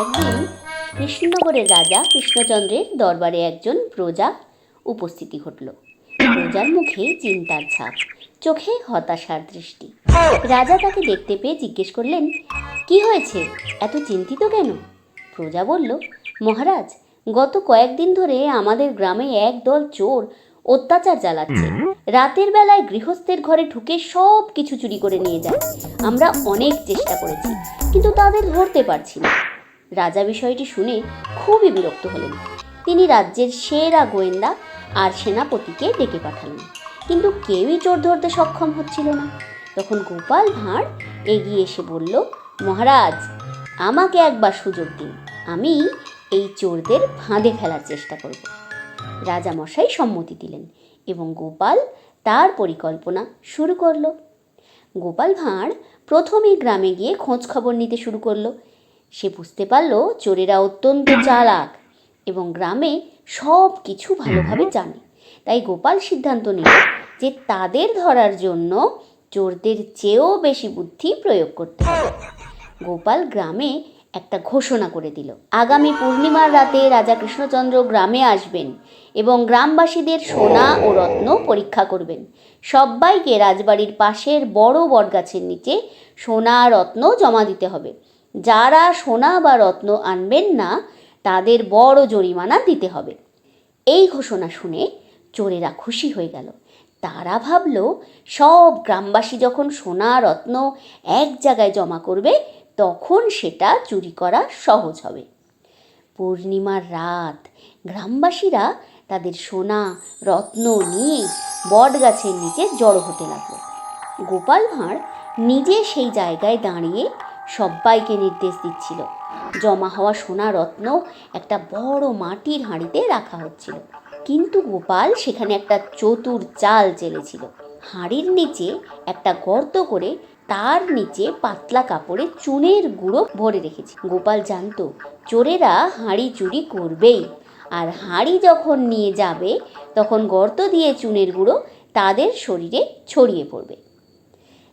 একদিন কৃষ্ণনগরের রাজা কৃষ্ণচন্দ্রের দরবারে একজন প্রজা উপস্থিতি ঘটল। প্রজার মুখে চিন্তার ছাপ, চোখে হতাশার দৃষ্টি। রাজা তাকে দেখতে পেয়ে জিজ্ঞেস করলেন, কি হয়েছে? এত চিন্তিত কেন? প্রজা বলল, মহারাজ, গত কয়েকদিন ধরে আমাদের গ্রামে এক দল চোর অত্যাচার চালাচ্ছে। রাতের বেলায় গৃহস্থের ঘরে ঢুকে সব কিছু চুরি করে নিয়ে যায়। আমরা অনেক চেষ্টা করেছি, কিন্তু তাদের ধরতে পারছি না। রাজা বিষয়টি শুনে খুবই বিরক্ত হলেন। তিনি রাজ্যের সেরা গোয়েন্দা আর সেনাপতিকে ডেকে পাঠালেন। কিন্তু কেউই চোর ধরতে সক্ষম হচ্ছিল না। তখন গোপাল ভাঁড় এগিয়ে এসে বলল, মহারাজ, আমাকে একবার সুযোগ দিন। আমি এই চোরদের ফাঁদে ফেলার চেষ্টা করব। রাজামশাই সম্মতি দিলেন এবং গোপাল তার পরিকল্পনা শুরু করল। গোপাল ভাঁড় প্রথমেই গ্রামে গিয়ে খোঁজ খবর নিতে শুরু করল সে বুঝতে পারল চোরেরা অত্যন্ত চালাক এবং গ্রামে সব কিছু ভালোভাবে জানে। তাই গোপাল সিদ্ধান্ত নিল যে তাদের ধরার জন্য চোরদের চেয়েও বেশি বুদ্ধি প্রয়োগ করতে হবে। গোপাল গ্রামে একটা ঘোষণা করে দিল। আগামী পূর্ণিমার রাতে রাজা কৃষ্ণচন্দ্র গ্রামে আসবেন এবং গ্রামবাসীদের সোনা ও রত্ন পরীক্ষা করবেন। সবাইকে রাজবাড়ির পাশের বড় বটগাছের নিচে সোনা রত্ন জমা দিতে হবে। যারা সোনা বা রত্ন আনবেন না, তাদের বড় জরিমানা দিতে হবে। এই ঘোষণা শুনে চোরেরা খুশি হয়ে গেল। তারা ভাবল, সব গ্রামবাসী যখন সোনা, রত্ন এক জায়গায় জমা করবে, তখন সেটা চুরি করা সহজ হবে। পূর্ণিমার রাত, গ্রামবাসীরা তাদের সোনা, রত্ন নিয়ে বট গাছের নিচে জড়ো হতে লাগল। গোপাল ভাঁড় নিজে সেই জায়গায় দাঁড়িয়ে সবাইকে নির্দেশ দিচ্ছিল। জমা হওয়া সোনা রত্ন একটা বড় মাটির হাঁড়িতে রাখা হচ্ছিল। কিন্তু গোপাল সেখানে একটা চতুর চাল চেলেছিল। হাঁড়ির নিচে একটা গর্ত করে তার নিচে পাতলা কাপড়ে চুনের গুঁড়ো ভরে রেখেছে। গোপাল জানতো, চোরেরা হাঁড়ি চুরি করবেই। আর হাঁড়ি যখন নিয়ে যাবে, তখন গর্ত দিয়ে চুনের গুঁড়ো তাদের শরীরে ছড়িয়ে পড়বে।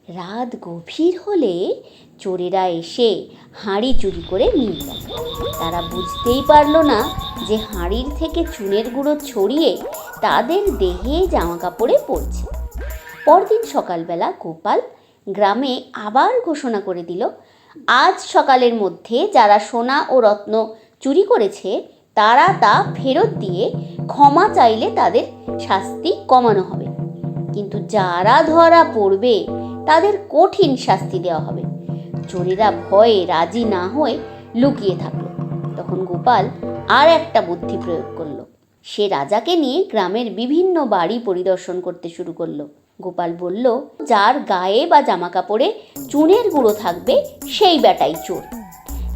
রাত গভীর হলে চোরেরা এসে হাঁড়ি চুরি করে নিয়ে যায়। তারা বুঝতেই পারল না যে হাঁড়ির থেকে চুনের গুঁড়ো ছড়িয়ে তাদের দেহে জামা কাপড়ে পড়ছে। পরদিন সকালবেলা গোপাল গ্রামে আবার ঘোষণা করে দিল, আজ সকালের মধ্যে যারা সোনা ও রত্ন চুরি করেছে, তারা তা ফেরত দিয়ে ক্ষমা চাইলে তাদের শাস্তি কমানো হবে। কিন্তু যারা ধরা পড়বে তাদের কঠিন শাস্তি দেওয়া হবে। চোরেরা ভয়ে রাজি না হয়ে লুকিয়ে থাকল। তখন গোপাল আর একটা বুদ্ধি প্রয়োগ করল। সে রাজাকে নিয়ে গ্রামের বিভিন্ন বাড়ি পরিদর্শন করতে শুরু করল। গোপাল বলল, যার গায়ে বা জামা কাপড়ে চুনের গুঁড়ো থাকবে, সেই বেটাই চোর।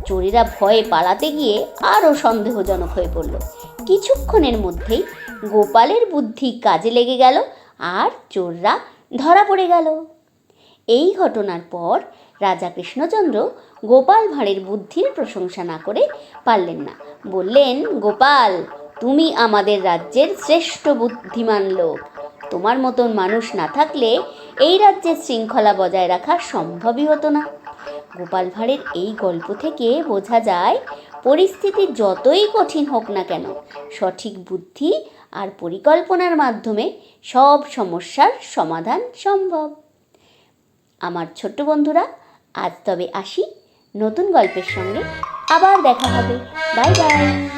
চোরেরা ভয়ে পালাতে গিয়ে আরও সন্দেহজনক হয়ে পড়ল। কিছুক্ষণের মধ্যেই গোপালের বুদ্ধি কাজে লেগে গেল আর চোররা ধরা পড়ে গেল। এই ঘটনার পর রাজা কৃষ্ণচন্দ্র গোপাল ভাঁড়ের বুদ্ধির প্রশংসা না করে পারলেন না। বললেন, গোপাল, তুমি আমাদের রাজ্যের শ্রেষ্ঠ বুদ্ধিমান লোক। তোমার মতন মানুষ না থাকলে এই রাজ্যের শৃঙ্খলা বজায় রাখা সম্ভবই হতো না গোপাল ভাঁড়ের এই গল্প থেকে বোঝা যায়, পরিস্থিতি যতই কঠিন হোক না কেন, সঠিক বুদ্ধি আর পরিকল্পনার মাধ্যমে সব সমস্যার সমাধান সম্ভব। আমার ছোট্ট বন্ধুরা আজ তবে আসি নতুন গল্পের সঙ্গে। আবার দেখা হবে। Bye bye.